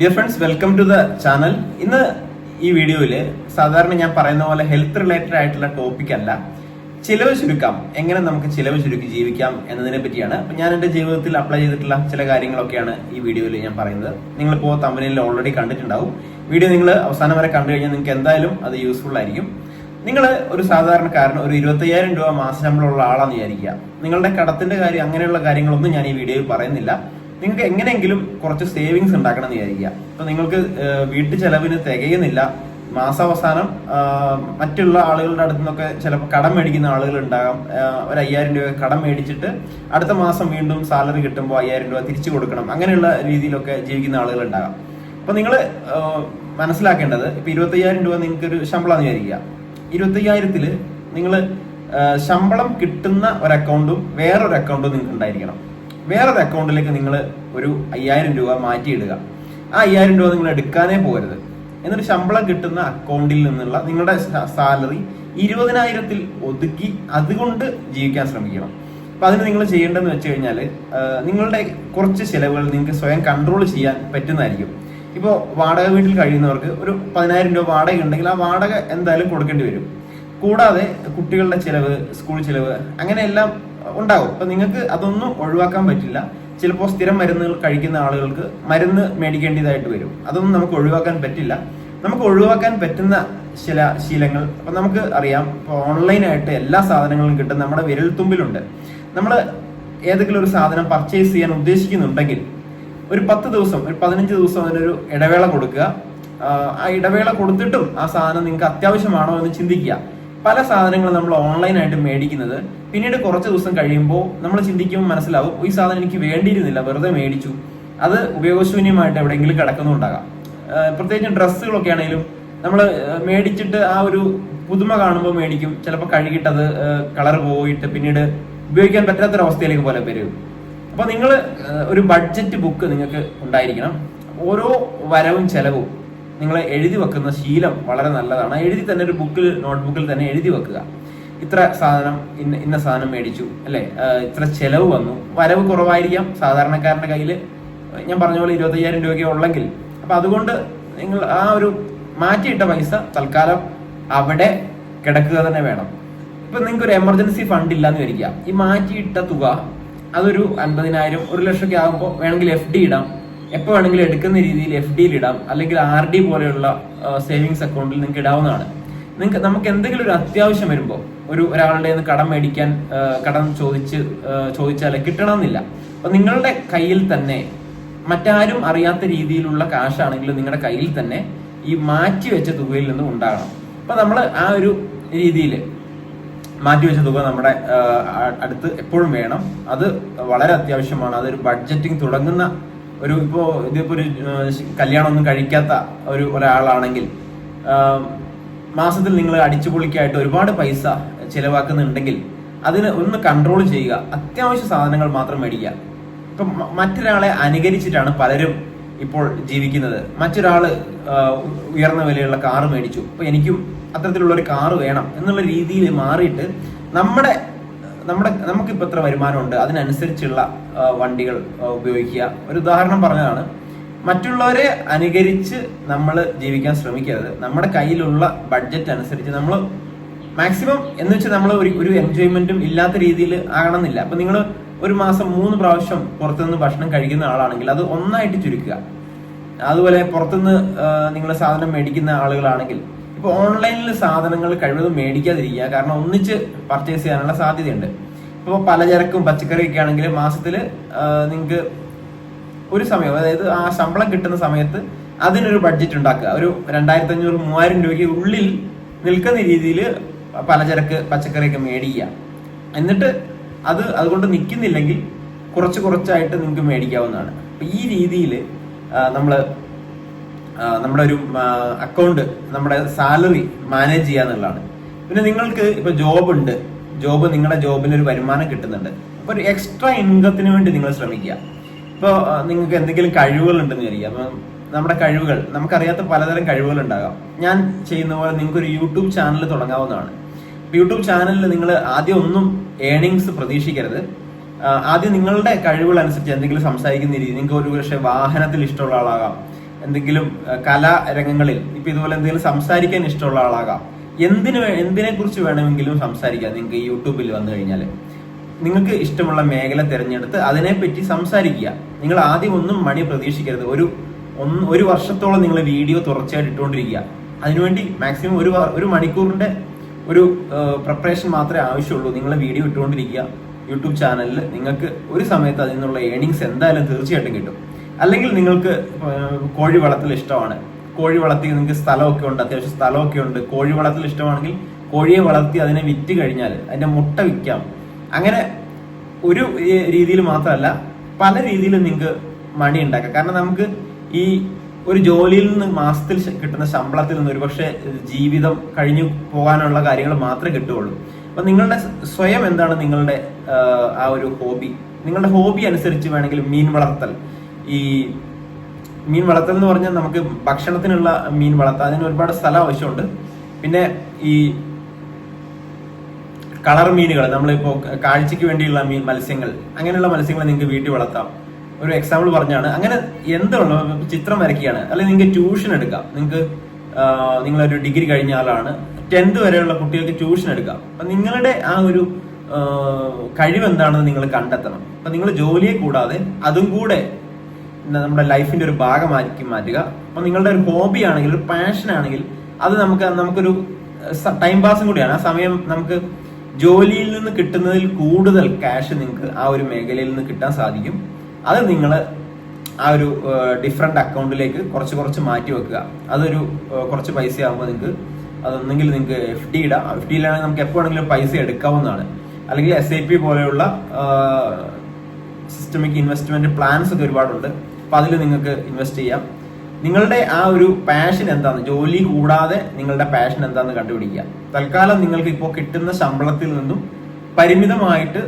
Dear friends welcome to the channel ഇന്ന് ഈ വീഡിയോയിൽ സാധാരണ ഞാൻ പറയുന്ന പോലെ ഹെൽത്ത് റിലേറ്റഡ് ആയിട്ടുള്ള ടോപ്പിക് അല്ല. ചിലവ് ചുരുക്കാം. എങ്ങനെ നമുക്ക് ചിലവ് ചുരുക്കി ജീവിക്കാം എന്നതിനെ പറ്റിയാണ്. ഞാൻ എന്റെ ജീവിതത്തിൽ അപ്ലൈ ചെയ്തിട്ടുള്ള ചില കാര്യങ്ങളൊക്കെയാണ് ഈ വീഡിയോയിൽ ഞാൻ പറയുന്നത്. നിങ്ങളിപ്പോൾ തമ്പനിയിൽ ഓൾറെഡി കണ്ടിട്ടുണ്ടാവും. വീഡിയോ നിങ്ങൾ അവസാനം വരെ കണ്ടു കഴിഞ്ഞാൽ നിങ്ങൾക്ക് എന്തായാലും അത് യൂസ്ഫുൾ ആയിരിക്കും. നിങ്ങൾ ഒരു സാധാരണക്കാരൻ ഒരു ഇരുപത്തയ്യായിരം രൂപ മാസ ശമ്പളമുള്ള ആളാണെന്ന് വിചാരിക്കുക. നിങ്ങളുടെ കടത്തിന്റെ കാര്യം അങ്ങനെയുള്ള കാര്യങ്ങളൊന്നും ഞാൻ ഈ വീഡിയോയിൽ പറയുന്നില്ല. നിങ്ങൾക്ക് എങ്ങനെയെങ്കിലും കുറച്ച് സേവിങ്സ് ഉണ്ടാക്കണം എന്ന് വിചാരിക്കുക. അപ്പൊ നിങ്ങൾക്ക് വീട്ടു ചെലവിന് തികയുന്നില്ല. മാസാവസാനം മറ്റുള്ള ആളുകളുടെ അടുത്ത് നിന്നൊക്കെ ചിലപ്പോൾ കടം മേടിക്കുന്ന ആളുകൾ ഉണ്ടാകാം. ഒരു അയ്യായിരം രൂപ കടം മേടിച്ചിട്ട് അടുത്ത മാസം വീണ്ടും സാലറി കിട്ടുമ്പോൾ അയ്യായിരം രൂപ തിരിച്ചു കൊടുക്കണം. അങ്ങനെയുള്ള രീതിയിലൊക്കെ ജീവിക്കുന്ന ആളുകൾ ഉണ്ടാകാം. അപ്പൊ നിങ്ങൾ മനസ്സിലാക്കേണ്ടത് ഇപ്പൊ ഇരുപത്തയ്യായിരം രൂപ നിങ്ങൾക്ക് ഒരു ശമ്പളം വിചാരിക്കുക ഇരുപത്തയ്യായിരത്തിൽ നിങ്ങൾ ശമ്പളം കിട്ടുന്ന ഒരു അക്കൗണ്ടും വേറൊരു അക്കൗണ്ടും നിങ്ങൾക്ക് ഉണ്ടായിരിക്കണം. വേറൊരു അക്കൗണ്ടിലേക്ക് നിങ്ങൾ ഒരു അയ്യായിരം രൂപ മാറ്റിയിടുക. ആ അയ്യായിരം രൂപ നിങ്ങൾ എടുക്കാനേ പോകരുത്. എന്നിട്ട് ശമ്പളം കിട്ടുന്ന അക്കൗണ്ടിൽ നിന്നുള്ള നിങ്ങളുടെ സാലറി ഇരുപതിനായിരത്തിൽ ഒതുക്കി അതുകൊണ്ട് ജീവിക്കാൻ ശ്രമിക്കണം. അപ്പൊ അതിന് നിങ്ങൾ ചെയ്യേണ്ടതെന്ന് വെച്ച് കഴിഞ്ഞാൽ നിങ്ങളുടെ കുറച്ച് ചിലവുകൾ നിങ്ങൾക്ക് സ്വയം കൺട്രോൾ ചെയ്യാൻ പറ്റുന്നതായിരിക്കും. ഇപ്പോൾ വാടക വീട്ടിൽ കഴിയുന്നവർക്ക് ഒരു പതിനായിരം രൂപ വാടക ഉണ്ടെങ്കിൽ ആ വാടക എന്തായാലും കൊടുക്കേണ്ടി വരും. കൂടാതെ കുട്ടികളുടെ ചിലവ് സ്കൂൾ ചിലവ് അങ്ങനെയെല്ലാം ഉണ്ടാവും. അപ്പൊ നിങ്ങൾക്ക് അതൊന്നും ഒഴിവാക്കാൻ പറ്റില്ല. ചിലപ്പോൾ സ്ഥിരം മരുന്നുകൾ കഴിക്കുന്ന ആളുകൾക്ക് മരുന്ന് മേടിക്കേണ്ടതായിട്ട് വരും. അതൊന്നും നമുക്ക് ഒഴിവാക്കാൻ പറ്റില്ല. നമുക്ക് ഒഴിവാക്കാൻ പറ്റുന്ന ചില ശീലങ്ങൾ അപ്പൊ നമുക്ക് അറിയാം. ഇപ്പോൾ ഓൺലൈനായിട്ട് എല്ലാ സാധനങ്ങളും കിട്ടും. നമ്മുടെ വിരൽത്തുമ്പിലുണ്ട്. നമ്മൾ ഏതെങ്കിലും ഒരു സാധനം പർച്ചേസ് ചെയ്യാൻ ഉദ്ദേശിക്കുന്നുണ്ടെങ്കിൽ ഒരു പത്ത് ദിവസം ഒരു പതിനഞ്ച് ദിവസം അതിനൊരു ഇടവേള കൊടുക്കുക. ആ ഇടവേള കൊടുത്തിട്ടും ആ സാധനം നിങ്ങൾക്ക് അത്യാവശ്യമാണോ എന്ന് ചിന്തിക്കുക. പല സാധനങ്ങളും നമ്മൾ ഓൺലൈനായിട്ട് മേടിക്കുന്നത്. പിന്നീട് കുറച്ച് ദിവസം കഴിയുമ്പോൾ നമ്മൾ ചിന്തിക്കുമ്പോൾ മനസ്സിലാവും ഈ സാധനം എനിക്ക് വേണ്ടിയിരുന്നില്ല വെറുതെ മേടിച്ചു. അത് ഉപയോഗശൂന്യമായിട്ട് എവിടെയെങ്കിലും കിടക്കുന്നുണ്ടാകാം. പ്രത്യേകിച്ച് ഡ്രസ്സുകളൊക്കെ ആണെങ്കിലും നമ്മൾ മേടിച്ചിട്ട് ആ ഒരു പുതുമ കാണുമ്പോൾ മേടിക്കും. ചിലപ്പോൾ കഴുകിയിട്ട് അത് കളർ പോയിട്ട് പിന്നീട് ഉപയോഗിക്കാൻ പറ്റാത്തൊരവസ്ഥയിലേക്ക് പോലെ വരും. അപ്പൊ നിങ്ങൾ ഒരു ബഡ്ജറ്റ് ബുക്ക് നിങ്ങൾക്ക് ഉണ്ടായിരിക്കണം. ഓരോ വരവും ചെലവും നിങ്ങൾ എഴുതി വെക്കുന്ന ശീലം വളരെ നല്ലതാണ്. എഴുതി തന്നെ ഒരു ബുക്കിൽ നോട്ട്ബുക്കിൽ തന്നെ എഴുതി വെക്കുക. ഇത്ര സാധനം ഇന്ന ഇന്ന സാധനം മേടിച്ചു അല്ലേ? ഇത്ര ചെലവ് വന്നു. വരവ് കുറവായിരിക്കാം സാധാരണക്കാരന്റെ കയ്യിൽ ഞാൻ പറഞ്ഞ പോലെ ഇരുപത്തയ്യായിരം രൂപയൊക്കെ ഉള്ളെങ്കിൽ. അപ്പൊ അതുകൊണ്ട് നിങ്ങൾ ആ ഒരു മാറ്റിയിട്ട പൈസ തൽക്കാലം അവിടെ കിടക്കുക തന്നെ വേണം. ഇപ്പൊ നിങ്ങൾക്ക് ഒരു എമർജൻസി ഫണ്ട് ഇല്ലാന്ന് വിചാരിക്കുക. ഈ മാറ്റിയിട്ട തുക അതൊരു അൻപതിനായിരം ഒരു ലക്ഷമൊക്കെ ആകുമ്പോൾ വേണമെങ്കിൽ എഫ് ഡി ഇടാം. എപ്പോൾ വേണമെങ്കിലും എടുക്കുന്ന രീതിയിൽ എഫ് ഡിയിൽ ഇടാം. അല്ലെങ്കിൽ ആർ ഡി പോലെയുള്ള സേവിങ്സ് അക്കൗണ്ടിൽ നിങ്ങൾക്ക് ഇടാവുന്നതാണ്. നിങ്ങൾക്ക് നമുക്ക് എന്തെങ്കിലും ഒരു അത്യാവശ്യം വരുമ്പോൾ ഒരു ഒരാളുടെ നിന്ന് കടം മേടിക്കാൻ കടം ചോദിച്ച് ചോദിച്ചാൽ കിട്ടണമെന്നില്ല. അപ്പൊ നിങ്ങളുടെ കയ്യിൽ തന്നെ മറ്റാരും അറിയാത്ത രീതിയിലുള്ള കാശാണെങ്കിലും നിങ്ങളുടെ കയ്യിൽ തന്നെ ഈ മാറ്റി വെച്ച തുകയിൽ നിന്ന് ഉണ്ടാകണം. അപ്പൊ നമ്മൾ ആ ഒരു രീതിയിൽ മാറ്റി വെച്ച തുക നമ്മുടെ അടുത്ത് എപ്പോഴും വേണം. അത് വളരെ അത്യാവശ്യമാണ്. അതൊരു ബഡ്ജറ്റിംഗ് തുടങ്ങുന്ന ഒരു ഇപ്പോ ഇതിപ്പോ ഒരു കല്യാണമൊന്നും കഴിക്കാത്ത ഒരു ഒരാളാണെങ്കിൽ മാസത്തിൽ നിങ്ങൾ അടിച്ചുപൊളിക്കായിട്ട് ഒരുപാട് പൈസ ചിലവാക്കുന്നുണ്ടെങ്കിൽ അതിന് ഒന്ന് കൺട്രോൾ ചെയ്യുക. അത്യാവശ്യ സാധനങ്ങൾ മാത്രം മേടിക്കുക. ഇപ്പൊ മറ്റൊരാളെ അനുകരിച്ചിട്ടാണ് പലരും ഇപ്പോൾ ജീവിക്കുന്നത്. മറ്റൊരാൾ ഉയർന്ന വിലയുള്ള കാറ് മേടിച്ചു. അപ്പൊ എനിക്കും അത്തരത്തിലുള്ള ഒരു കാറ് വേണം എന്നുള്ള രീതിയിൽ മാറിയിട്ട് നമ്മുടെ നമ്മുടെ നമുക്കിപ്പോൾ എത്ര വരുമാനമുണ്ട്? അതിനനുസരിച്ചുള്ള വണ്ടികൾ ഉപയോഗിക്കുക. ഒരു ഉദാഹരണം പറഞ്ഞതാണ്. മറ്റുള്ളവരെ അനുകരിച്ച് നമ്മൾ ജീവിക്കാൻ ശ്രമിക്കരുത്. നമ്മുടെ കയ്യിലുള്ള ബഡ്ജറ്റ് അനുസരിച്ച് നമ്മൾ മാക്സിമം എന്ന് വെച്ചാൽ നമ്മൾ ഒരു ഒരു എൻജോയ്മെന്റും ഇല്ലാത്ത രീതിയിൽ ആകണമെന്നില്ല. അപ്പൊ നിങ്ങൾ ഒരു മാസം മൂന്ന് പ്രാവശ്യം പുറത്തുനിന്ന് ഭക്ഷണം കഴിക്കുന്ന ആളാണെങ്കിൽ അത് ഒന്നായിട്ട് ചുരുക്കുക. അതുപോലെ പുറത്തുനിന്ന് നിങ്ങൾ സാധനം മേടിക്കുന്ന ആളുകളാണെങ്കിൽ ഇപ്പൊ ഓൺലൈനിൽ സാധനങ്ങൾ കഴിവതും മേടിക്കാതിരിക്കുക. കാരണം ഒന്നിച്ച് പർച്ചേസ് ചെയ്യാനുള്ള സാധ്യതയുണ്ട്. ഇപ്പോൾ പലചരക്കും പച്ചക്കറിയൊക്കെ ആണെങ്കിൽ മാസത്തിൽ നിങ്ങൾക്ക് ഒരു സമയം അതായത് ആ ശമ്പളം കിട്ടുന്ന സമയത്ത് അതിനൊരു ബഡ്ജറ്റ് ഉണ്ടാക്കുക. ഒരു രണ്ടായിരത്തി അഞ്ഞൂറ് മൂവായിരം രൂപയ്ക്ക് ഉള്ളിൽ നിൽക്കുന്ന രീതിയിൽ പലചരക്ക് പച്ചക്കറിയൊക്കെ മേടിക്കുക. എന്നിട്ട് അത് അതുകൊണ്ട് നിൽക്കുന്നില്ലെങ്കിൽ കുറച്ച് കുറച്ചായിട്ട് നിങ്ങൾക്ക് മേടിക്കാവുന്നതാണ്. ഈ രീതിയിൽ നമ്മൾ നമ്മുടെ ഒരു അക്കൗണ്ട് നമ്മുടെ സാലറി മാനേജ് ചെയ്യുക എന്നുള്ളതാണ്. പിന്നെ നിങ്ങൾക്ക് ഇപ്പൊ ജോബ് ഉണ്ട്. ജോബ് നിങ്ങളുടെ ജോബിന് ഒരു വരുമാനം കിട്ടുന്നുണ്ട്. അപ്പൊ ഒരു എക്സ്ട്രാ ഇൻകത്തിന് വേണ്ടി നിങ്ങൾ ശ്രമിക്കുക. ഇപ്പോൾ നിങ്ങൾക്ക് എന്തെങ്കിലും കഴിവുകൾ ഉണ്ടെന്ന് വിചാരിക്കുക. അപ്പം നമ്മുടെ കഴിവുകൾ നമുക്കറിയാത്ത പലതരം കഴിവുകൾ ഉണ്ടാകാം. ഞാൻ ചെയ്യുന്ന പോലെ നിങ്ങൾക്ക് ഒരു യൂട്യൂബ് ചാനൽ തുടങ്ങാവുന്നതാണ്. യൂട്യൂബ് ചാനലിൽ നിങ്ങൾ ആദ്യം ഒന്നും ഏണിങ്സ് പ്രതീക്ഷിക്കരുത്. ആദ്യം നിങ്ങളുടെ കഴിവുകൾ അനുസരിച്ച് എന്തെങ്കിലും സംസാരിക്കുന്ന രീതി. നിങ്ങൾക്ക് ഒരു പക്ഷേ വാഹനത്തിൽ ഇഷ്ടമുള്ള ആളാകാം. എന്തെങ്കിലും കലാരംഗങ്ങളിൽ ഇപ്പൊ ഇതുപോലെ എന്തെങ്കിലും സംസാരിക്കാൻ ഇഷ്ടമുള്ള ആളാകാം. എന്തിനു എന്തിനെ കുറിച്ച് വേണമെങ്കിലും സംസാരിക്കാം നിങ്ങൾക്ക് യൂട്യൂബിൽ വന്നു കഴിഞ്ഞാൽ നിങ്ങൾക്ക് ഇഷ്ടമുള്ള മേഖല തിരഞ്ഞെടുത്ത് അതിനെപ്പറ്റി സംസാരിക്കുക. നിങ്ങൾ ആദ്യം ഒന്നും മണി പ്രതീക്ഷിക്കരുത്. ഒരു ഒന്ന് ഒരു വർഷത്തോളം നിങ്ങൾ വീഡിയോ തുടർച്ചയായിട്ട് ഇട്ടുകൊണ്ടിരിക്കുക. അതിനുവേണ്ടി മാക്സിമം ഒരു ഒരു മണിക്കൂറിന്റെ ഒരു പ്രിപ്പറേഷൻ മാത്രമേ ആവശ്യമുള്ളൂ. നിങ്ങൾ വീഡിയോ ഇട്ടുകൊണ്ടിരിക്കുക. യൂട്യൂബ് ചാനലിൽ നിങ്ങൾക്ക് ഒരു സമയത്ത് അതിൽ നിന്നുള്ള ഏണിങ്സ് എന്തായാലും തീർച്ചയായിട്ടും കിട്ടും. അല്ലെങ്കിൽ നിങ്ങൾക്ക് കോഴി വളർത്തൽ ഇഷ്ടമാണ്. കോഴി വളർത്തി നിങ്ങൾക്ക് സ്ഥലമൊക്കെ ഉണ്ട് അത്യാവശ്യം സ്ഥലമൊക്കെ ഉണ്ട്. കോഴി വളർത്തൽ ഇഷ്ടമാണെങ്കിൽ കോഴിയെ വളർത്തി അതിനെ വിറ്റ് കഴിഞ്ഞാൽ അതിന്റെ മുട്ട വിൽക്കാം. അങ്ങനെ ഒരു രീതിയിൽ മാത്രമല്ല പല രീതിയിലും നിങ്ങൾക്ക് മണി ഉണ്ടാക്കാം. കാരണം നമുക്ക് ഈ ഒരു ജോലിയിൽ നിന്ന് മാസത്തിൽ കിട്ടുന്ന ശമ്പളത്തിൽ നിന്ന് ഒരുപക്ഷെ ജീവിതം കഴിഞ്ഞു പോകാനുള്ള കാര്യങ്ങൾ മാത്രമേ കിട്ടുകയുള്ളൂ. അപ്പൊ നിങ്ങളുടെ സ്വയം എന്താണ് നിങ്ങളുടെ ആ, ഒരു ഹോബി നിങ്ങളുടെ ഹോബി അനുസരിച്ച് വേണമെങ്കിൽ മീൻ വളർത്തൽ. ഈ മീൻ വളർത്തൽ എന്ന് പറഞ്ഞാൽ നമുക്ക് ഭക്ഷണത്തിനുള്ള മീൻ വളർത്താം അതിന് ഒരുപാട് സ്ഥലം ആവശ്യമുണ്ട്. പിന്നെ ഈ കളർ മീനുകൾ നമ്മളിപ്പോ കാഴ്ചയ്ക്ക് വേണ്ടിയുള്ള മീൻ മത്സ്യങ്ങൾ അങ്ങനെയുള്ള മത്സ്യങ്ങൾ നിങ്ങൾക്ക് വീട്ടിൽ വളർത്താം. ഒരു എക്സാമ്പിൾ പറഞ്ഞാണ്. അങ്ങനെ എന്തുള്ള ചിത്രം വരയ്ക്കുകയാണ്. അല്ലെങ്കിൽ നിങ്ങൾക്ക് ട്യൂഷൻ എടുക്കാം. നിങ്ങൾക്ക് നിങ്ങളൊരു ഡിഗ്രി കഴിഞ്ഞ ആളാണ്. ടെൻത്ത് വരെയുള്ള കുട്ടികൾക്ക് ട്യൂഷൻ എടുക്കാം. അപ്പൊ നിങ്ങളുടെ ആ ഒരു കഴിവ് എന്താണെന്ന് നിങ്ങൾ കണ്ടെത്തണം. അപ്പൊ നിങ്ങൾ ജോലിയെ കൂടാതെ അതും കൂടെ നമ്മുടെ ലൈഫിന്റെ ഒരു ഭാഗമാക്കി മാറ്റുക. അപ്പൊ നിങ്ങളുടെ ഒരു ഹോബി ആണെങ്കിൽ ഒരു പാഷൻ ആണെങ്കിൽ അത് നമുക്ക് നമുക്കൊരു ടൈം പാസും കൂടിയാണ്. ആ സമയം നമുക്ക് ജോലിയിൽ നിന്ന് കിട്ടുന്നതിൽ കൂടുതൽ ക്യാഷ് നിങ്ങൾക്ക് ആ ഒരു മേഖലയിൽ നിന്ന് കിട്ടാൻ സാധിക്കും. അത് നിങ്ങൾ ആ ഒരു ഡിഫറെന്റ് അക്കൗണ്ടിലേക്ക് കുറച്ച് കുറച്ച് മാറ്റി വെക്കുക. അതൊരു കുറച്ച് പൈസ ആകുമ്പോൾ നിങ്ങൾക്ക് അതൊന്നെങ്കിൽ നിങ്ങൾക്ക് എഫ് ഡി ഇടാം. എഫ് ഡിയിലാണെങ്കിൽ നമുക്ക് എപ്പോൾ ആണെങ്കിലും പൈസ എടുക്കാവുന്നതാണ്. അല്ലെങ്കിൽ എസ് ഐ പി പോലെയുള്ള സിസ്റ്റമിക് ഇൻവെസ്റ്റ്മെന്റ് പ്ലാൻസ് ഒക്കെ ഒരുപാടുണ്ട്. അപ്പൊ അതിൽ നിങ്ങൾക്ക് ഇൻവെസ്റ്റ് ചെയ്യാം. നിങ്ങളുടെ ആ ഒരു പാഷൻ എന്താണ്? ജോലി കൂടാതെ നിങ്ങളുടെ പാഷൻ എന്താണെന്ന് കണ്ടുപിടിക്കുക. തൽക്കാലം നിങ്ങൾക്ക് ഇപ്പോൾ കിട്ടുന്ന ശമ്പളത്തിൽ നിന്നും പരിമിതമായിട്ട്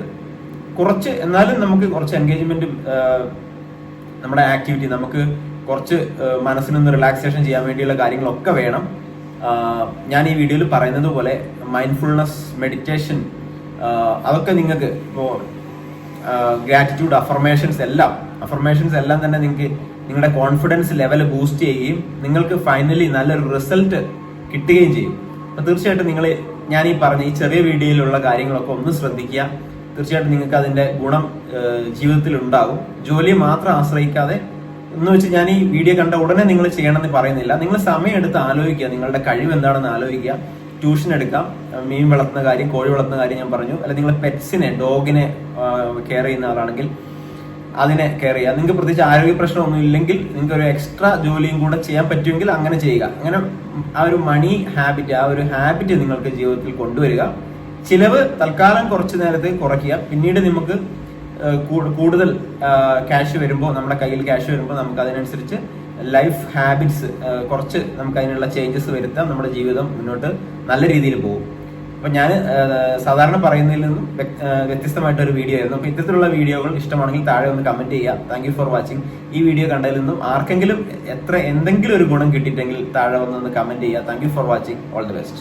കുറച്ച് എന്നാലും നമുക്ക് കുറച്ച് എൻഗേജ്മെന്റ് നമ്മുടെ ആക്ടിവിറ്റി നമുക്ക് കുറച്ച് മനസ്സിനൊന്ന് റിലാക്സേഷൻ ചെയ്യാൻ വേണ്ടിയുള്ള കാര്യങ്ങളൊക്കെ വേണം. ഞാൻ ഈ വീഡിയോയിൽ പറയുന്നത് പോലെ മൈൻഡ്ഫുൾനെസ് മെഡിറ്റേഷൻ അതൊക്കെ നിങ്ങൾക്ക് ഇപ്പോൾ ഗ്രാറ്റിറ്റ്യൂഡ് അഫർമേഷൻസ് എല്ലാം. അഫർമേഷൻസ് എല്ലാം തന്നെ നിങ്ങൾക്ക് നിങ്ങളുടെ കോൺഫിഡൻസ് ലെവൽ ബൂസ്റ്റ് ചെയ്യുകയും നിങ്ങൾക്ക് ഫൈനലി നല്ലൊരു റിസൾട്ട് കിട്ടുകയും ചെയ്യും. അപ്പൊ തീർച്ചയായിട്ടും നിങ്ങൾ ഞാൻ ഈ പറഞ്ഞ ഈ ചെറിയ വീഡിയോയിലുള്ള കാര്യങ്ങളൊക്കെ ഒന്ന് ശ്രദ്ധിക്കുക. തീർച്ചയായിട്ടും നിങ്ങൾക്ക് അതിന്റെ ഗുണം ജീവിതത്തിൽ ഉണ്ടാകും. ജോലിയെ മാത്രം ആശ്രയിക്കാതെ എന്ന് വെച്ച് ഞാൻ ഈ വീഡിയോ കണ്ട ഉടനെ നിങ്ങൾ ചെയ്യണമെന്ന് പറയുന്നില്ല. നിങ്ങൾ സമയം എടുത്ത് ആലോചിക്കുക. നിങ്ങളുടെ കഴിവ് എന്താണെന്ന് ആലോചിക്കുക. ട്യൂഷൻ എടുക്കാം. മീൻ വളർത്തുന്ന കാര്യം കോഴി വളർത്തുന്ന കാര്യം ഞാൻ പറഞ്ഞു. അല്ല നിങ്ങൾ പെറ്റ്സിനെ ഡോഗിനെ കെയർ ചെയ്യുന്ന ആളാണെങ്കിൽ അതിനെ കെയർ ചെയ്യുക. നിങ്ങൾക്ക് പ്രത്യേകിച്ച് ആരോഗ്യ പ്രശ്നമൊന്നും ഇല്ലെങ്കിൽ നിങ്ങൾക്ക് ഒരു എക്സ്ട്രാ ജോലിയും കൂടെ ചെയ്യാൻ പറ്റുമെങ്കിൽ അങ്ങനെ ചെയ്യുക. അങ്ങനെ ആ ഒരു മണി ഹാബിറ്റ് ആ ഒരു ഹാബിറ്റ് നിങ്ങൾക്ക് ജീവിതത്തിൽ കൊണ്ടുവരിക. ചിലവ് തൽക്കാലം കുറച്ച് നേരത്തെ കുറയ്ക്കുക. പിന്നീട് നമുക്ക് കൂടുതൽ ക്യാഷ് വരുമ്പോൾ നമ്മുടെ കയ്യിൽ ക്യാഷ് വരുമ്പോൾ നമുക്ക് അതിനനുസരിച്ച് ലൈഫ് ഹാബിറ്റ്സ് കുറച്ച് നമുക്ക് അതിനുള്ള ചേഞ്ചസ് വരുത്താം. നമ്മുടെ ജീവിതം മുന്നോട്ട് നല്ല രീതിയിൽ പോകും. അപ്പൊ ഞാൻ സാധാരണ പറയുന്നതിൽ നിന്നും വ്യത്യസ്തമായിട്ടൊരു വീഡിയോ ആയിരുന്നു. അപ്പൊ ഇത്തരത്തിലുള്ള വീഡിയോകൾ ഇഷ്ടമാണെങ്കിൽ താഴെ ഒന്ന് കമന്റ് ചെയ്യുക. താങ്ക് യു ഫോർ വാച്ചിങ് ഈ വീഡിയോ കണ്ടതിൽ നിന്നും ആർക്കെങ്കിലും എത്ര എന്തെങ്കിലും ഒരു ഗുണം കിട്ടിയിട്ടെങ്കിൽ താഴെ ഒന്ന് കമന്റ് ചെയ്യുക. Thank you for watching all the best